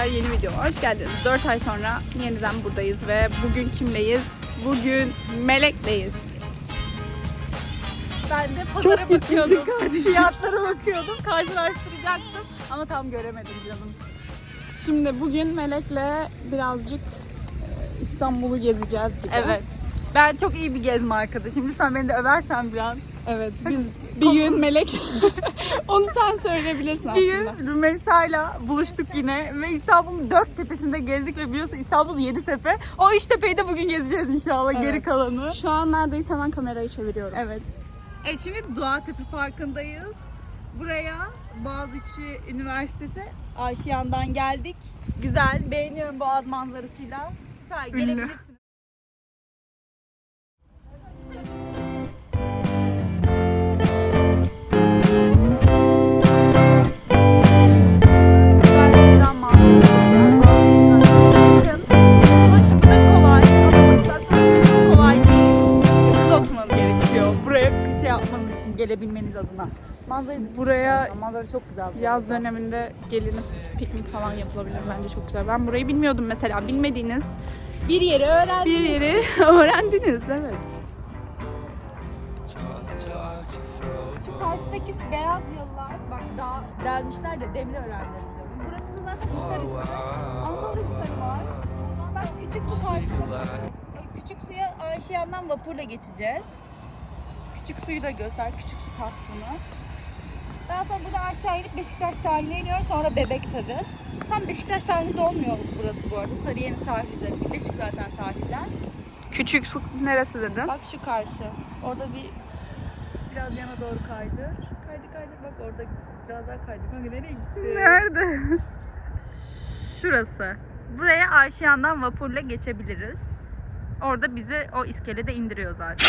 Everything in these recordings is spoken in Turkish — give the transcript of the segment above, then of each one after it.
arkadaşlar yeni videoma hoş geldiniz. 4 ay sonra yeniden buradayız ve bugün kimleyiz? Bugün Melek'leyiz. Ben de pazara gittin bakıyordum. Fiyatlara bakıyordum. Karşılaştıracaktım. Ama tam göremedim canım. Şimdi bugün Melek'le birazcık e, İstanbul'u gezeceğiz gibi. Evet. Ben çok iyi bir gezme arkadaşım. Lütfen beni de översen biraz. Evet biz bir gün Melek onu sen söyleyebilirsin Bir aslında. gün Rümeysa'yla buluştuk yine ve İstanbul'un dört tepesinde gezdik ve biliyorsun İstanbul yedi tepe. O üç tepeyi de bugün gezeceğiz inşallah Evet. geri kalanı. Şu an neredeyse hemen kamerayı çeviriyorum. Evet. Evet şimdi Doğatepe Parkı'ndayız. Buraya Boğaziçi Üniversitesi Aşiyan'dan geldik. Güzel, beğeniyorum Boğaz manzarasıyla. Süper, Ünlü. gelebilirsiniz. Gelebilmeniz adına. Manzarayı da Buraya manzara çok güzel. bu Yaz arada. döneminde gelinip piknik falan yapılabilir bence çok güzel. Ben burayı bilmiyordum mesela. Bilmediğiniz bir yeri öğrendim. bir yeri öğrendiniz evet. Şu karşıdaki beyaz yollar bak daha delmişler de demir öğrendim. Burası da zaten Hisar işte. Anadolu Hisarı var. Bak küçük su karşıda. Küçük suya Ayşeyan'dan vapurla geçeceğiz. Küçük suyu da göster, küçük su kasrını. Daha sonra buradan aşağı inip Beşiktaş sahiline iniyoruz. Sonra Bebek tabi. Tam Beşiktaş sahilinde olmuyor burası bu arada. Sarıyer'in sahilde. Birleşik zaten sahiller. Küçük su neresi dedin? Bak şu karşı. Orada bir biraz yana doğru kaydı. Kaydı kaydı bak orada biraz daha kaydı. Kanka nereye gitti? Nerede? Şurası. Buraya Ayşeyan'dan vapurla geçebiliriz. Orada bizi o iskelede indiriyor zaten.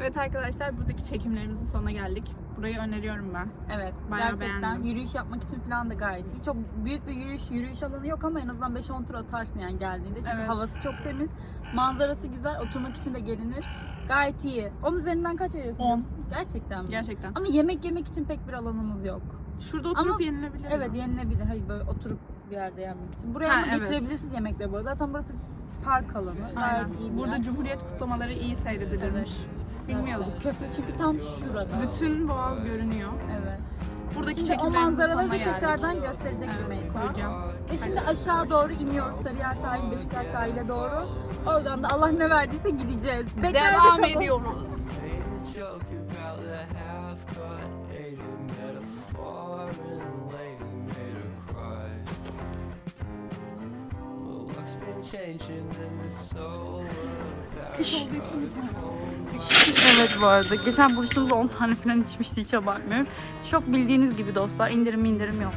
Evet arkadaşlar buradaki çekimlerimizin sonuna geldik. Burayı öneriyorum ben. Evet. Bayağı gerçekten beğendim. yürüyüş yapmak için falan da gayet iyi. Çok büyük bir yürüyüş yürüyüş alanı yok ama en azından 5-10 tur atarsın yani geldiğinde. Çünkü Evet. havası çok temiz. Manzarası güzel. Oturmak için de gelinir. Gayet iyi. 10 üzerinden kaç veriyorsun? 10. Gerçekten mi? Gerçekten. Ama yemek yemek için pek bir alanımız yok. Şurada oturup Ama- yenilebilir Evet mi? yenilebilir. Hayır böyle oturup bir yerde yenmek için. Buraya Ha, ama evet. getirebilirsiniz yemekleri bu arada. Zaten burası park alanı. Aynen. Gayet iyi Burada yer. Cumhuriyet kutlamaları iyi seyredilirmiş. Bilmiyorduk. Köprü çünkü tam şurada. Bütün boğaz görünüyor. Evet. Buradaki Şimdi o manzaraları geldik. tekrardan gösterecek Evet, Rümeysa. koyacağım. Ve şimdi aşağı doğru iniyoruz Sarıyer sahil, Beşiktaş sahile doğru. Oradan da Allah ne verdiyse gideceğiz. Beklerde Devam kalın. ediyoruz. What's been changing in the soul Evet bu arada. Geçen buluştuğumuzda 10 tane falan içmişti hiç abartmıyorum. Çok bildiğiniz gibi dostlar indirim indirim yok.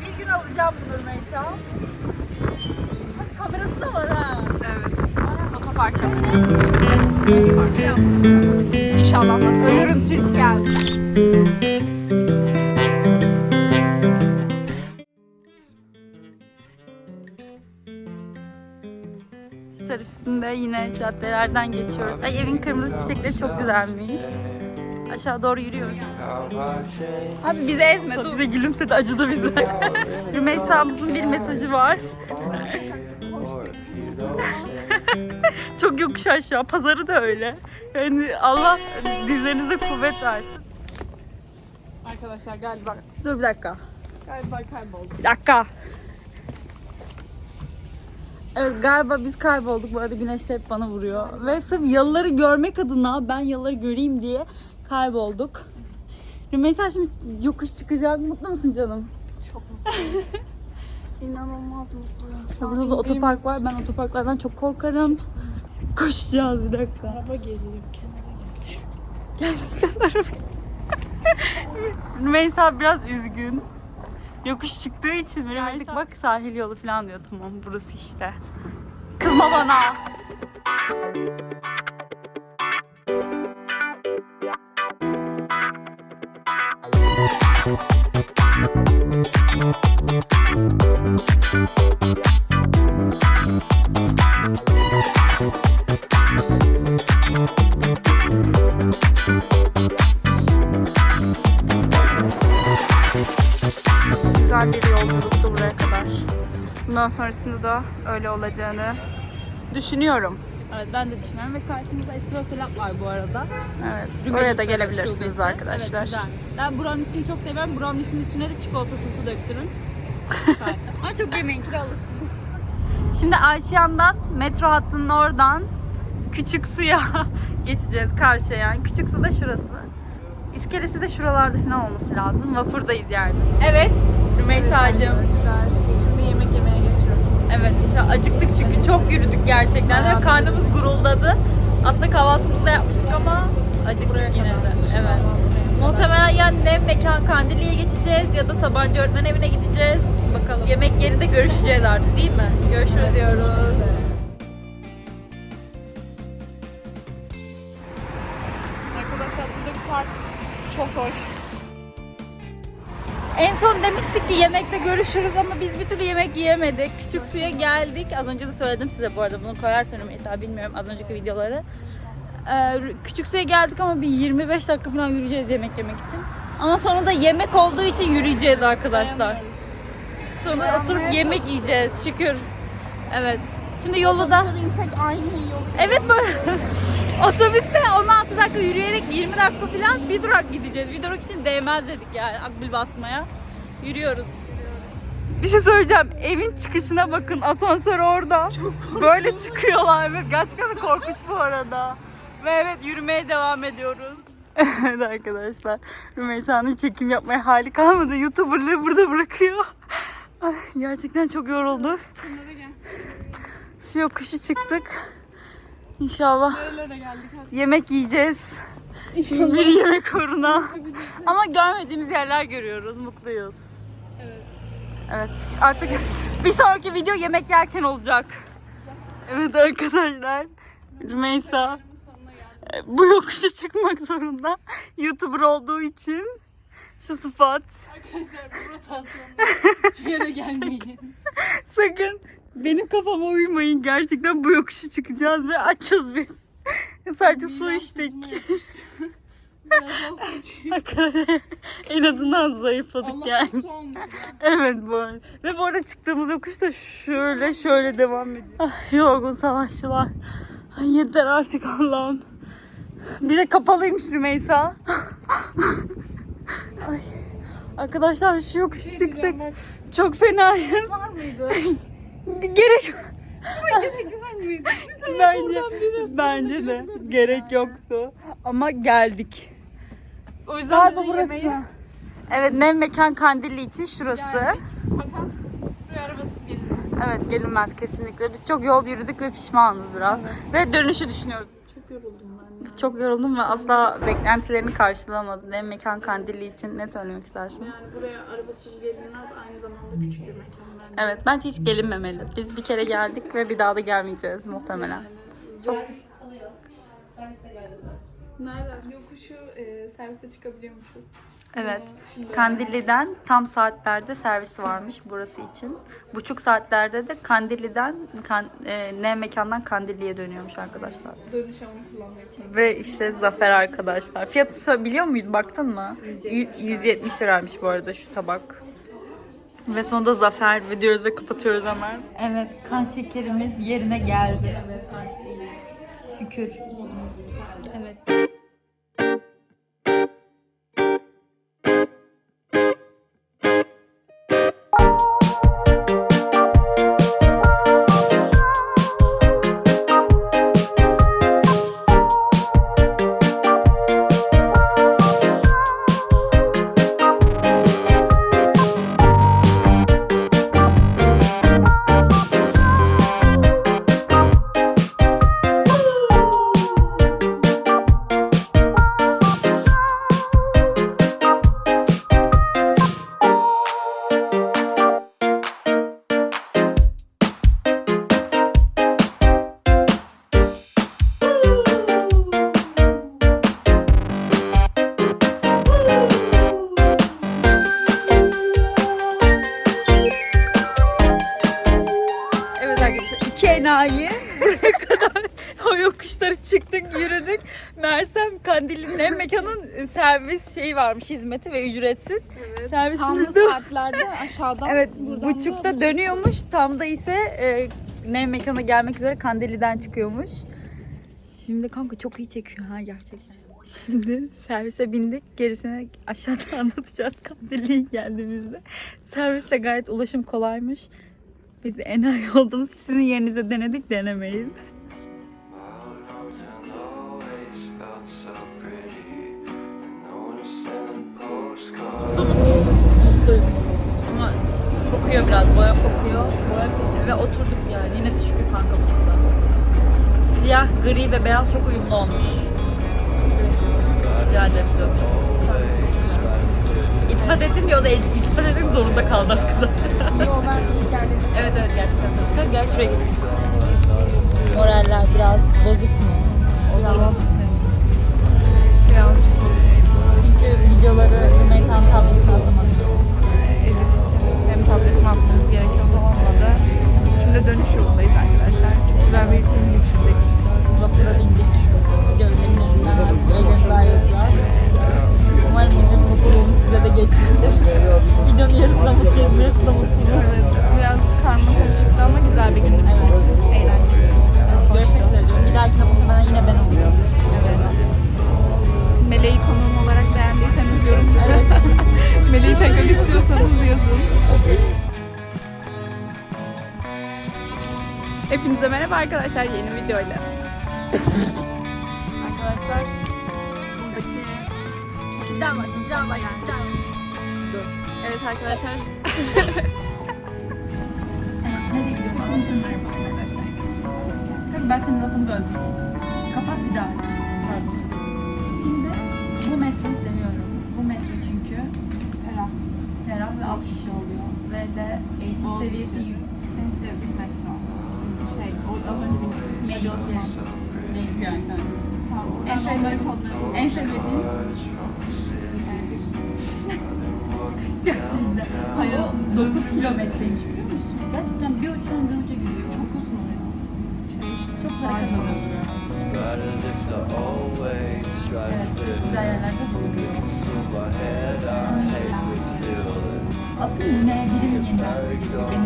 Bir gün alacağım bunu Rümeysa. Bak kamerası da var ha. Evet. Otoparkta. İnşallah nasıl Ölürüm Türkiye. Hisar üstünde yine caddelerden geçiyoruz. Ay evin kırmızı çiçekleri çok güzelmiş. Aşağı doğru yürüyoruz. Abi bizi ezme dur. Bize gülümsedi acıdı bize. Rümeysa'mızın bir mesajı var. Çok yokuş aşağı. Pazarı da öyle. Yani Allah dizlerinize kuvvet versin. Arkadaşlar galiba Dur bir dakika. galiba kaybolduk. Bir dakika. Evet galiba biz kaybolduk. Bu arada güneş de hep bana vuruyor. Ve sırf yalıları görmek adına ben yalıları göreyim diye kaybolduk. Rümeysa şimdi yokuş çıkacak. Mutlu musun canım? İnanılmaz mutluyum. Şu Burada da otopark var. Ben otoparklardan çok korkarım. Koşacağız bir dakika. Araba gelecek. Rümeysa biraz üzgün. Yokuş çıktığı için Rümeysa bak sahil yolu falan diyor. Tamam burası işte. Kızma bana. Sonrasında da öyle olacağını düşünüyorum. Evet ben de düşünüyorum ve karşımızda espresso lab var bu arada. Evet. Rümeli Oraya da gelebilirsiniz şubesi. arkadaşlar. Evet, güzel. ben browniesini çok seviyorum. Browniesinin üstüne de çikolata sosu döktürün. Ama çok yemeyin kiralık. Şimdi Ayşeyan'dan metro hattının oradan Küçük Su'ya geçeceğiz karşıya yani. Küçük Su da şurası. İskelesi de şuralarda falan olması lazım. Vapurdayız yani. Evet Rümeysa'cığım. Arkadaşlar şimdi yemek yemeye geçiyoruz. Evet inşallah acıktık çünkü çok yürüdük gerçekten Bayağı karnımız guruldadı. Aslında kahvaltımızı da yapmıştık ama acıktık Buraya yine de. kadarmış. Evet. Muhtemelen ya ne mekan Kandilli'ye geçeceğiz ya da Sabancı Öğretmen Evi'ne gideceğiz. Bakalım. Yemek yerinde görüşeceğiz artık değil mi? Görüşürüz diyoruz. Arkadaşlar buradaki park çok hoş. En son demiştik ki yemekte görüşürüz ama biz bir türlü yemek yiyemedik. Küçük suya geldik. Az önce de söyledim size bu arada. Bunu koyarsın mesela bilmiyorum az önceki videoları. Ee, küçük suya geldik ama bir 25 dakika falan yürüyeceğiz yemek yemek için. Ama sonunda yemek olduğu için yürüyeceğiz arkadaşlar. Sonra oturup yemek yiyeceğiz şükür. Evet. Şimdi yolu da... Binsek aynı yolu Evet böyle. Otobüste 16 dakika yürüyerek 20 dakika falan bir durak gideceğiz. Bir durak için değmez dedik yani akbil basmaya. Yürüyoruz. Bir şey söyleyeceğim. Evin çıkışına bakın. Asansör orada. Böyle çıkıyorlar. Evet gerçekten korkunç bu arada. Ve evet yürümeye devam ediyoruz. evet arkadaşlar. Rümeysa'nın çekim yapmaya hali kalmadı. Youtuberlığı burada bırakıyor. Ay, gerçekten çok yorulduk. Şu yokuşu çıktık. İnşallah Nerelere geldik hadi. yemek yiyeceğiz. Bir yemek uğruna. Ama görmediğimiz yerler görüyoruz. Mutluyuz. Evet. Evet. Artık bir sonraki video yemek yerken olacak. Evet arkadaşlar. Rümeysa bu yokuşu çıkmak zorunda. YouTuber olduğu için şu sıfat. Arkadaşlar bu rotasyonda bir yere gelmeyin. Sakın benim kafama uymayın. Gerçekten bu yokuşu çıkacağız ve açız biz. Sadece su içtik. Arkadaşlar en azından zayıfladık yani. Evet bu arada. Ve bu arada çıktığımız yokuş da şöyle şöyle devam ediyor. Ah, yorgun savaşçılar. Ay yeter artık Allah'ım. Bir de kapalıymış Rümeysa. Ay. Arkadaşlar şu yokuş çıktık. Diyeceğim bak, Çok fenayız. Var mıydı? Gerek Gerek var mıydı? Bence bence de gerek yoktu. Ama geldik. O yüzden Galiba burası. yemeği Evet Nev Mekan Kandilli için şurası. geldik. Fakat buraya arabasız gelinmez. Evet gelinmez kesinlikle. Biz çok yol yürüdük ve pişmanız biraz. Ve dönüşü düşünüyoruz. Çok yoruldum. Çok yoruldum ve asla beklentilerini karşılamadım. Nev Mekan Kandilli için ne söylemek istersin? Yani buraya arabasız gelinmez aynı zamanda küçük bir mekan. Evet bence hiç gelinmemeli. Biz bir kere geldik ve bir daha da gelmeyeceğiz muhtemelen. Çok... Nereden? Yokuşu e, servise çıkabiliyormuşuz. Evet. Ee, Kandilli'den tam saatlerde servisi varmış burası için. Buçuk saatlerde de Kandilli'den kan, e, ne mekandan Kandilli'ye dönüyormuş arkadaşlar. dönüşe onu kullanmaya çalışıyoruz. Ve işte Zafer arkadaşlar. Fiyatı biliyor muydun? Baktın mı? 170. 170 liraymış bu arada şu tabak. Ve sonunda Zafer ve diyoruz ve kapatıyoruz hemen. Evet kan şekerimiz yerine geldi. Evet artık iyiyiz. Şükür. Evet. Çıktık yürüdük. Mersem Kandil'in nem mekanın servis şeyi varmış hizmeti ve ücretsiz. Tam Servisimizde saatlerde aşağıdan Evet buradan da- buçukta dönüyormuş. Tam da ise e, nem mekana gelmek üzere Kandili'den çıkıyormuş. Şimdi kanka çok iyi çekiyor ha gerçekten. Şimdi servise bindik. Gerisini aşağıda anlatacağız Kandili'ye geldiğimizde. Servis de gayet ulaşım kolaymış. Biz de enayi olduğumuz için sizin yerinize denedik denemeyin. Kokuyor biraz. Boya kokuyor. Ve oturduk yani. Yine de şükür kanka burada. Siyah, gri ve beyaz çok uyumlu olmuş. Rica ederim. İltifat ettim ya o da iltifat etmek zorunda kaldı arkadaşlar. Yo ben ilk geldiğimde evet evet gerçekten çok çıkar. Gel şuraya gidelim. Moraller biraz bozuk mu? Biraz. birazcık bozuldu. Hepinize merhaba arkadaşlar yeni videoyla. arkadaşlar buradaki daha başlayalım, bir daha başlayalım, bir daha başlayalım. Evet arkadaşlar Nereye. Tabii ben senin lafını böldüm. Kapat bir daha. Pardon. Şimdi bu metroyu seviyorum. Bu metro çünkü Ferah. ferah ve az kişi oluyor. Ve de eğitim Olduğu seviyesi yüksek. En sevdiğim metro. O az önce bindiğimiz Medya Osman. Renkli. Tamam, En sevdiğin, kodlarım. en sevdiğin gerçekten. Hayır, 9 kilometreymiş biliyor musun? Gerçekten bir uçtan bir uca gidiyor. Çok uzun oluyor. Şey Çok para kazanıyor. But as if to always try Evet, güzel yerlerde bulunuyor. Asıl ne yenmez gibi benim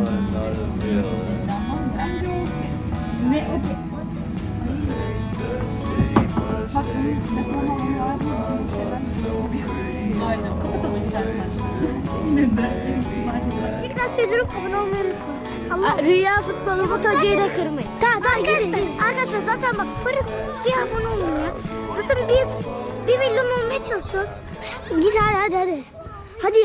Ne o Bak bunun? Bu. Aynen. Kapatalım istersen. Yine de. Tekrar söylüyorum abone olmayı unutmayın. Allah Rüya futbolu motorcuyu da kırmayın. Tamam tamam arkadaşlar, arkadaşlar zaten bak parasız bir abone olun ya. Zaten biz bir milyon olmaya çalışıyoruz. Git hadi hadi hadi. Hadi